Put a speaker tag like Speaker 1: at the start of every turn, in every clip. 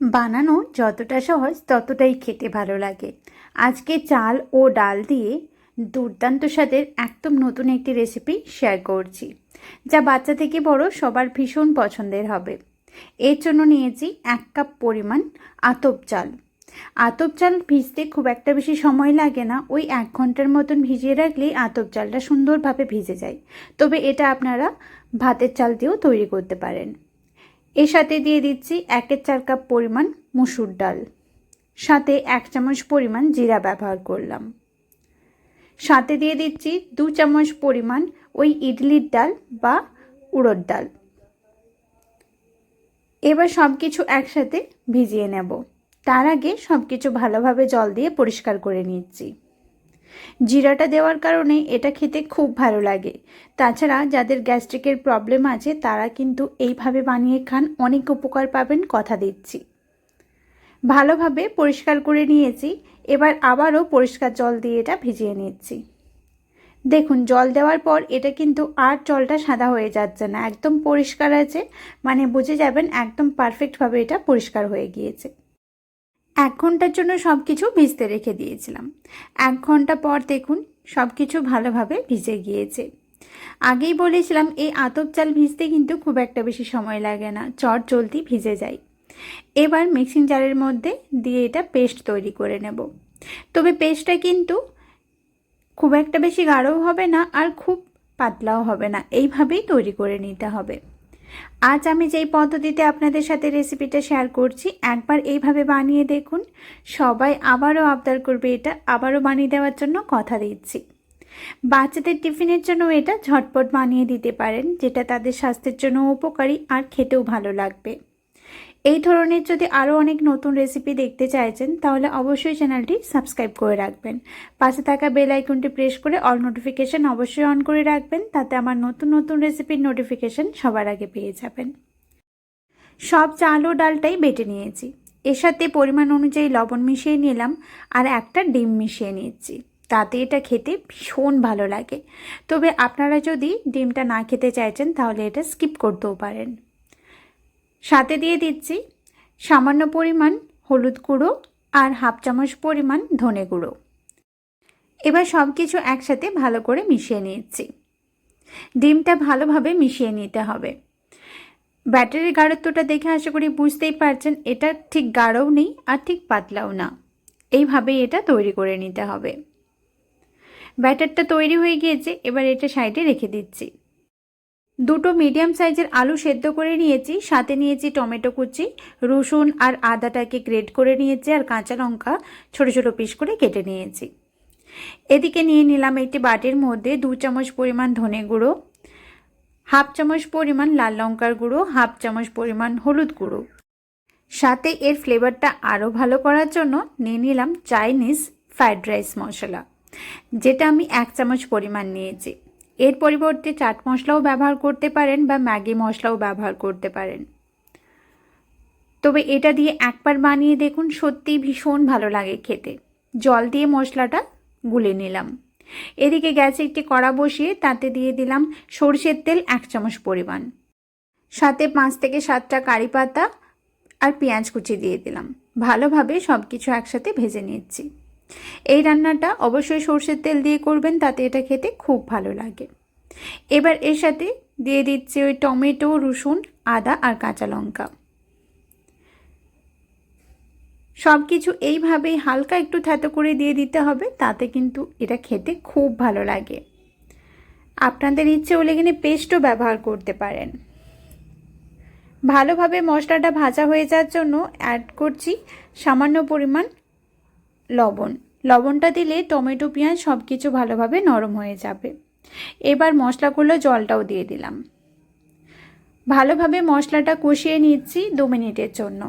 Speaker 1: বানানো যতটা সহজ ততটাই খেতে ভালো লাগে। আজকে চাল ও ডাল দিয়ে দুর্দান্ত স্বাদের একদম নতুন একটি রেসিপি শেয়ার করছি, যা বাচ্চা থেকে বড় সবার ভীষণ পছন্দের হবে। এর জন্য নিয়েছি এক কাপ পরিমাণ আতপ চাল। আতপ চাল ভিজতে খুব একটা বেশি সময় লাগে না, ওই এক ঘণ্টার মতন ভিজিয়ে রাখলেই আতপ চালটা সুন্দরভাবে ভিজে যায়। তবে এটা আপনারা ভাতের চাল দিয়েও তৈরি করতে পারেন। এর সাথে দিয়ে দিচ্ছি একের চার কাপ পরিমাণ মুসুর ডাল। সাথে এক চামচ পরিমাণ জিরা ব্যবহার করলাম। সাথে দিয়ে দিচ্ছি দু চামচ পরিমাণ ওই ইডলির ডাল বা উড়োর ডাল। এবার সব কিছু একসাথে ভিজিয়ে নেব। তার আগে সব কিছু ভালোভাবে জল দিয়ে পরিষ্কার করে নিচ্ছি। জিরাটা দেওয়ার কারণে এটা খেতে খুব ভালো লাগে। তাছাড়া যাদের গ্যাস্ট্রিকের প্রবলেম আছে, তারা কিন্তু এইভাবে বানিয়ে খান, অনেক উপকার পাবেন কথা দিচ্ছি। ভালোভাবে পরিষ্কার করে নিয়েছি, এবার আবারও পরিষ্কার জল দিয়ে এটা ভিজিয়ে নিচ্ছি। দেখুন, জল দেওয়ার পর এটা কিন্তু আর জলটা সাদা হয়ে যাচ্ছে না, একদম পরিষ্কার আছে মানে বুঝে যাবেন একদম পারফেক্টভাবে এটা পরিষ্কার হয়ে গিয়েছে। এক ঘণ্টার জন্য সব কিছু ভিজতে রেখে দিয়েছিলাম। এক ঘণ্টা পর দেখুন সব কিছু ভালোভাবে ভিজে গিয়েছে। আগেই বলেছিলাম, এই আতপ চাল ভিজতে কিন্তু খুব একটা বেশি সময় লাগে না, চট জলদি ভিজে যায়। এবার মিক্সিং জারের মধ্যে দিয়ে এটা পেস্ট তৈরি করে নেব। তবে পেস্টটা কিন্তু খুব একটা বেশি গাঢ়ও হবে না আর খুব পাতলাও হবে না, এইভাবেই তৈরি করে নিতে হবে। আজ আমি যেই পদ্ধতিতে আপনাদের সাথে রেসিপিটা শেয়ার করছি, একবার এইভাবে বানিয়ে দেখুন। সবাই আবারও আবদার করবে এটা, আবারও বানিয়ে দেওয়ার জন্য কথা দিচ্ছি। বাচ্চাদের টিফিনের জন্য এটা ঝটপট বানিয়ে দিতে পারেন, যেটা তাদের স্বাস্থ্যের জন্য উপকারী আর খেতেও ভালো লাগবে। এই ধরনের যদি আরও অনেক নতুন রেসিপি দেখতে চাইছেন, তাহলে অবশ্যই চ্যানেলটি সাবস্ক্রাইব করে রাখবেন। পাশে থাকা বেল আইকনটি প্রেস করে অল নোটিফিকেশান অবশ্যই অন করে রাখবেন, তাতে আমার নতুন নতুন রেসিপির নোটিফিকেশান সবার আগে পেয়ে যাবেন। সব চাল ও ডালটাই বেটে নিয়েছি। এর সাথে পরিমাণ অনুযায়ী লবণ মিশিয়ে নিলাম আর একটা ডিম মিশিয়ে নিয়েছি। তাতে এটা খেতে ভীষণ ভালো লাগে। তবে আপনারা যদি ডিমটা না খেতে চাইছেন, তাহলে এটা স্কিপ করতেও পারেন। সাথে দিয়ে দিচ্ছি সামান্য পরিমাণ হলুদ গুঁড়ো আর হাফ চামচ পরিমাণ ধনে গুঁড়ো। এবার সব কিছু একসাথে ভালো করে মিশিয়ে নিচ্ছি ডিমটা ভালোভাবে মিশিয়ে নিতে হবে। ব্যাটারির গাঢ়ত্বটা দেখে আশা করি বুঝতেই পারছেন, এটা ঠিক গাঢ়ও নেই আর ঠিক পাতলাও না। এইভাবেই এটা তৈরি করে নিতে হবে। ব্যাটারটা তৈরি হয়ে গিয়েছে, এবার এটা সাইডে রেখে দিচ্ছি। দুটো মিডিয়াম সাইজের আলু সেদ্ধ করে নিয়েছি, সাথে নিয়েছি টমেটো কুচি, রসুন আর আদাটাকে গ্রেট করে নিয়েছি আর কাঁচা লঙ্কা ছোটো ছোটো পিস করে কেটে নিয়েছি। এদিকে নিয়ে নিলাম একটি বাটির মধ্যে দু চামচ পরিমাণ ধনে গুঁড়ো, হাফ চামচ পরিমাণ লাল লঙ্কার গুঁড়ো, হাফ চামচ পরিমাণ হলুদ গুঁড়ো। সাথে এর ফ্লেভারটা আরও ভালো করার জন্য নিয়ে নিলাম চাইনিজ ফ্রাইড রাইস মশলা, যেটা আমি এক চামচ পরিমাণ নিয়েছি। এর পরিবর্তে চাট মশলাও ব্যবহার করতে পারেন বা ম্যাগি মশলাও ব্যবহার করতে পারেন। তবে এটা দিয়ে একবার বানিয়ে দেখুন সত্যিই ভীষণ ভালো লাগে খেতে। জল দিয়ে মশলাটা গুলে নিলাম। এদিকে গ্যাসে একটি কড়া বসিয়ে তাতে দিয়ে দিলাম সর্ষের তেল এক চামচ পরিমাণ। সাথে পাঁচ থেকে সাতটা কারি পাতা আর পেঁয়াজ কুচি দিয়ে দিলাম। ভালোভাবে সব কিছু একসাথে ভেজে নিচ্ছি। এই রান্নাটা অবশ্যই সর্ষের তেল দিয়ে করবেন, তাতে এটা খেতে খুব ভালো লাগে। এবার এর সাথে দিয়ে দিচ্ছি ওই টমেটো, রসুন, আদা আর কাঁচা লঙ্কা। সব কিছু এইভাবেই হালকা একটু থ্যাতো করে দিয়ে দিতে হবে, তাতে কিন্তু এটা খেতে খুব ভালো লাগে। আপনাদের ইচ্ছে হলে এখানে পেস্টও ব্যবহার করতে পারেন। ভালোভাবে মশলাটা ভাজা হয়ে যাওয়ার জন্য অ্যাড করছি সামান্য পরিমাণ লবণ। লবণটা দিলে টমেটো, পেঁয়াজ সব কিছু ভালোভাবে নরম হয়ে যাবে। এবার মশলাগুলো জলটাও দিয়ে দিলাম। ভালোভাবে মশলাটা কষিয়ে নিচ্ছি দু মিনিটের জন্য।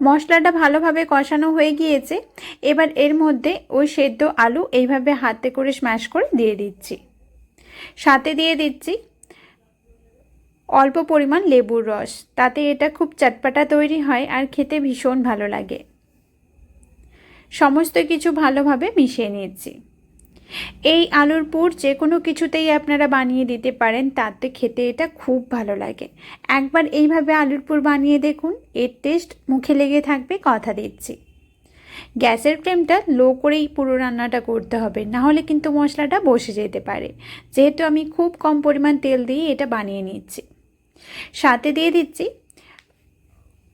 Speaker 1: মশলাটা ভালোভাবে কষানো হয়ে গিয়েছে। এবার এর মধ্যে ওই সেদ্ধ আলু এইভাবে হাতে করে স্ম্যাশ করে দিয়ে দিচ্ছি। সাথে দিয়ে দিচ্ছি অল্প পরিমাণ লেবুর রস। তাতে এটা খুব চটপাটা তৈরি হয় আর খেতে ভীষণ ভালো লাগে। সমস্ত কিছু ভালোভাবে মিশিয়ে নিয়েছি। এই আলুর পুর যে কোনো কিছুতেই আপনারা বানিয়ে দিতে পারেন, তাতে খেতে এটা খুব ভালো লাগে। একবার এইভাবে আলুর পুর বানিয়ে দেখুন, এর টেস্ট মুখে লেগে থাকবে কথা দিচ্ছি। গ্যাসের ফ্লেমটা লো করেই পুরো রান্নাটা করতে হবে না হলে কিন্তু মশলাটা বসে যেতে পারে। যেহেতু আমি খুব কম পরিমাণ তেল দিয়ে এটা বানিয়ে নিচ্ছি সাথে দিয়ে দিচ্ছি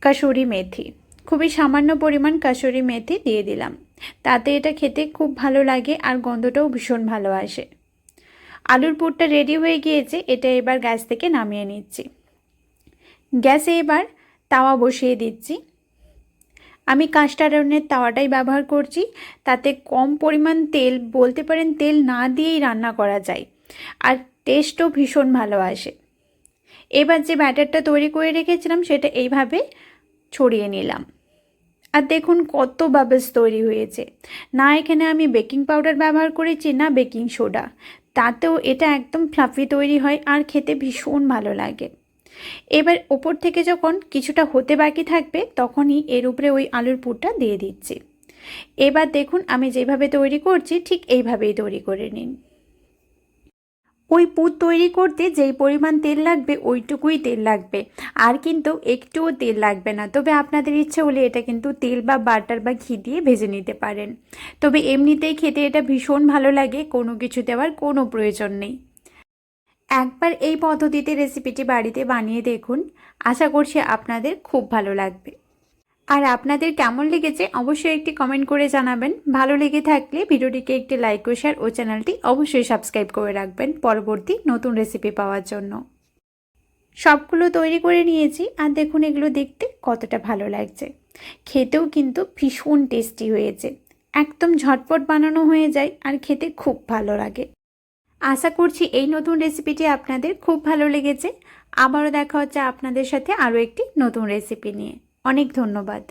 Speaker 1: কাসুরি মেথি। খুবই সামান্য পরিমাণ কাসুরি মেথি দিয়ে দিলাম। তাতে এটা খেতে খুব ভালো লাগে আর গন্ধটাও ভীষণ ভালো আসে। আলুর পুরটা রেডি হয়ে গিয়েছে, এটা এবার গ্যাস থেকে নামিয়ে নিচ্ছি। গ্যাসে এবার তাওয়া বসিয়ে দিচ্ছি। আমি কাস্টারনের তাওয়াটাই ব্যবহার করছি, তাতে কম পরিমাণ তেল, বলতে পারেন তেল না দিয়েই রান্না করা যায়। আর টেস্টও ভীষণ ভালো আসে। এবার যে ব্যাটারটা তৈরি করে রেখেছিলাম, সেটা এইভাবে ছড়িয়ে নিলাম। আর দেখুন কত বাবলস তৈরি হয়েছে। না, এখানে আমি বেকিং পাউডার ব্যবহার করেছি না বেকিং সোডা তাতেও এটা একদম ফ্লাফি তৈরি হয় আর খেতে ভীষণ ভালো লাগে। এবার ওপর থেকে যখন কিছুটা হতে বাকি থাকবে, তখনই এর উপরে ওই আলুর পুরটা দিয়ে দিচ্ছি। এবার দেখুন আমি যেভাবে তৈরি করছি, ঠিক এইভাবেই তৈরি করে নিন। ওই পুর তৈরি করতে যেই পরিমাণ তেল লাগবে, ওইটুকুই তেল লাগবে। আর কিন্তু একটুও তেল লাগবে না। তবে আপনাদের ইচ্ছে হলে এটা কিন্তু তেল বা বাটার বা ঘি দিয়ে ভেজে নিতে পারেন। তবে এমনিতেই খেতে এটা ভীষণ ভালো লাগে, কোনো কিছু দেওয়ার কোনো প্রয়োজন নেই। একবার এই পদ্ধতিতে রেসিপিটি বাড়িতে বানিয়ে দেখুন। আশা করছি আপনাদের খুব ভালো লাগবে। আর আপনাদের কেমন লেগেছে অবশ্যই একটি কমেন্ট করে জানাবেন। ভালো লেগে থাকলে ভিডিওটিকে একটি লাইক ও শেয়ার ও চ্যানেলটি অবশ্যই সাবস্ক্রাইব করে রাখবেন পরবর্তী নতুন রেসিপি পাওয়ার জন্য। সবগুলো তৈরি করে নিয়েছি আর দেখুন এগুলো দেখতে কতটা ভালো লাগছে। খেতেও কিন্তু ভীষণ টেস্টি হয়েছে। একদম ঝটপট বানানো হয়ে যায় আর খেতে খুব ভালো লাগে। আশা করছি এই নতুন রেসিপিটি আপনাদের খুব ভালো লেগেছে। আবারও দেখা হচ্ছে আপনাদের সাথে আরও একটি নতুন রেসিপি নিয়ে। অনেক ধন্যবাদ।